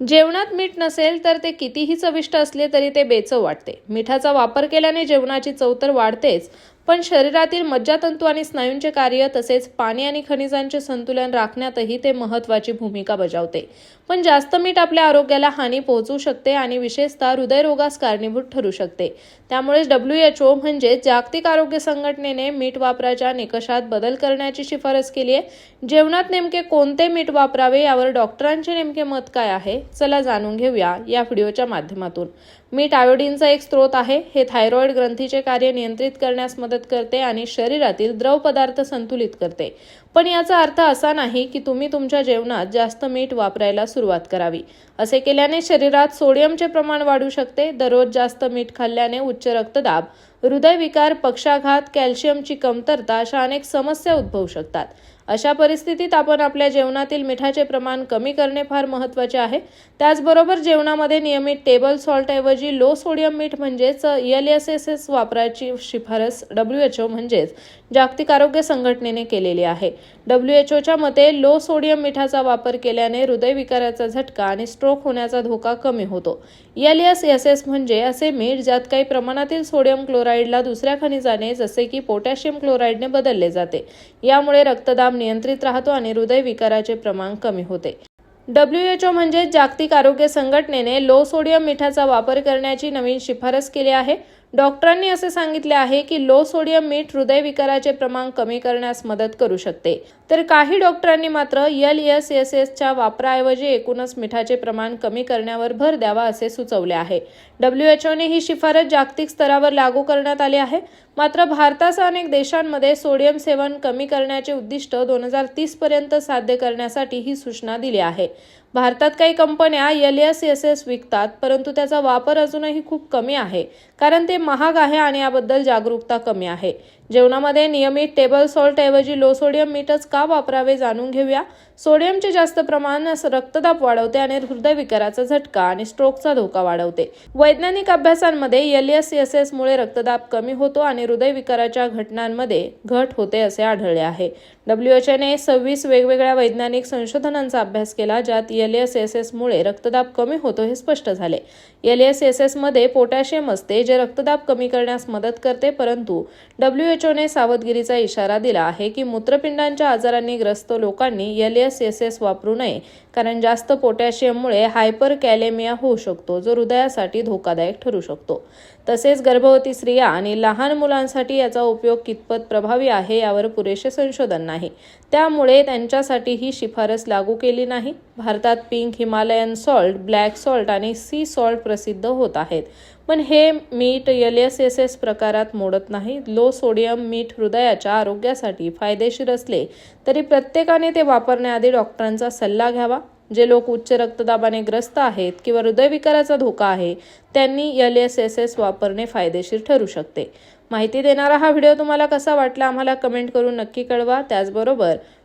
जेवणात मीठ नसेल तर ते कितीही चविष्ट असले तरी ते बेचव वाटते. मिठाचा वापर केल्याने जेवणाची चव तर वाढतेच पण शरीरातील मज्जातंतू आणि स्नायूंचे कार्य तसेच पाणी आणि खनिजांचे संतुलन राखण्यातही ते महत्त्वाची भूमिका बजावते. पण जास्त मीठ आपल्या आरोग्याला हानी पोहोचू शकते आणि विशेषतः हृदयरोगास कारणीभूत ठरू शकते. त्यामुळेच डब्ल्यू एच ओ म्हणजे जागतिक आरोग्य संघटनेने मीठ वापराच्या निकषात बदल करण्याची शिफारस केली आहे. जेवणात नेमके कोणते मीठ वापरावे यावर डॉक्टरांचे नेमके मत काय आहे? चला जाणून घेऊया या व्हिडिओच्या माध्यमातून. मीठ आयोडीनचा एक स्रोत आहे. हे थायरॉइड ग्रंथीचे कार्य नियंत्रित करण्यास मदत करते आणि शरीरातील द्रव पदार्थ संतुलित करते. पण याचा अर्थ असा नाही की तुम्ही तुमच्या जेवणात जास्त मीठ वापरायला सुरुवात करावी. असे केल्याने शरीरात सोडियमचे प्रमाण वाढू शकते. दररोज जास्त मीठ खाल्ल्याने उच्च रक्तदाब हृदयविकार पक्षाघात कॅल्शियमची कमतरता अशा अनेक समस्या उद्भवू शकतात. अशा परिस्थितीत आपण आपल्या जेवणातील मिठाचे प्रमाण कमी करणे फार महत्त्वाचे आहे. त्याचबरोबर जेवणामध्ये नियमित टेबल सॉल्टऐवजी लो सोडियम मीठ म्हणजेच एल एस एस एस वापराची शिफारस डब्ल्यू एच ओ म्हणजेच जागतिक आरोग्य संघटनेने केलेली आहे. डब्ल्यू एच ओच्या मते लो सोडियम मिठाचा वापर केल्याने हृदयविकाराचा झटका आणि स्ट्रोक होण्याचा धोका कमी होतो. एल एस एस एस म्हणजे असे मीठ ज्यात काही प्रमाणातील सोडियम क्लोराईडला दुसऱ्या खनिजाने जसे की पोटॅशियम क्लोराईडने बदलले जाते. यामुळे रक्तदाब नियंत्रित राहतो आणि हृदय विकाराचे प्रमाण कमी होते. डब्ल्यू एच ओ म्हणजे जागतिक आरोग्य संघटनेने लो सोडियम मिठाचा वापर करण्याची नवीन शिफारस केली आहे. डॉक्टरांनी असे सांगितले आहे की लो सोडियम मीठ हृदयविकाराचे प्रमाण कमी करण्यास मदत करू शकते. तर काही डॉक्टरांनी मात्र एल एस एस एसच्या वापराऐवजी एकूणच मिठाचे प्रमाण कमी करण्यावर भर द्यावा असे सुचवले आहे. डब्ल्यू एच ओने ही शिफारस जागतिक स्तरावर लागू करण्यात आली आहे. मात्र भारतासह अनेक देशांमध्ये सोडियम सेवन कमी करण्याचे उद्दिष्ट दोन हजार तीसपर्यंत साध्य करण्यासाठी ही सूचना दिली आहे. भारतात काही कंपन्या एल एस एस एस विकतात परंतु त्याचा वापर अजूनही खूप कमी आहे. कारण ते महाग आहे आणि याबद्दल जागरूकता कमी आहे. जेवणामध्ये नियमित टेबल सॉल्ट ऐवजी लो सोडियम मीठच का वापरावे जाणून घेऊया. सोडियमचे जास्त प्रमाण रक्तदाब वाढवते आणि हृदयविकाराचा झटका आणि स्ट्रोकचा धोका वाढवते. वैज्ञानिक अभ्यासांमध्ये एल एस एस एस मुळे रक्तदाब कमी होतो आणि हृदयविकाराच्या घटनांमध्ये घट होते असे आढळले आहे. डब्ल्यू एच एने सव्वीस वेगवेगळ्या वैज्ञानिक संशोधनांचा अभ्यास केला ज्यात एल एस एस एसमुळे रक्तदाब कमी होतो हे स्पष्ट झाले. एल एस एस एसमध्ये पोटॅशियम असते जे रक्तदाब कमी करण्यास मदत करते परंतु डब्ल्यू एच सावधगिरीचा इशारा दिला आहे की मूत्रपिंडांच्या आजारांनी ग्रस्त लोकांनी एल एस एस एस वापरू नये कारण जास्त पोटॅशियममुळे हायपर कॅलेमिया होऊ शकतो जो हृदयासाठी धोकादायक ठरू शकतो. तसेच गर्भवती स्त्रिया आणि लहान मुलांसाठी याचा उपयोग कितपत प्रभावी आहे यावर पुरेसे संशोधन नाही. त्यामुळे त्यांच्यासाठी ही शिफारस लागू केली नाही. भारतात pink Himalayan salt black salt आणि सी सॉल्ट प्रसिद्ध होत आहेत. पण हे मीठ एल एस एस एस प्रकारात मोडत नाही. लो सोडियम मीठ हृदयाच्या आरोग्यासाठी फायदेशीर असले तरी प्रत्येकाने ते वापरण्याआधी डॉक्टरांचा सल्ला घ्यावा. जे लोक उच्च रक्तदाबाने ग्रस्त आहेत किंवा हृदयविकाराचा धोका आहे त्यांनी एल एस एस एस वापरणे फायदेशीर ठरू शकते. माहिती देणारा हा व्हिडिओ तुम्हाला कसा वाटला आम्हाला कमेंट करून नक्की कळवा. त्याचबरोबर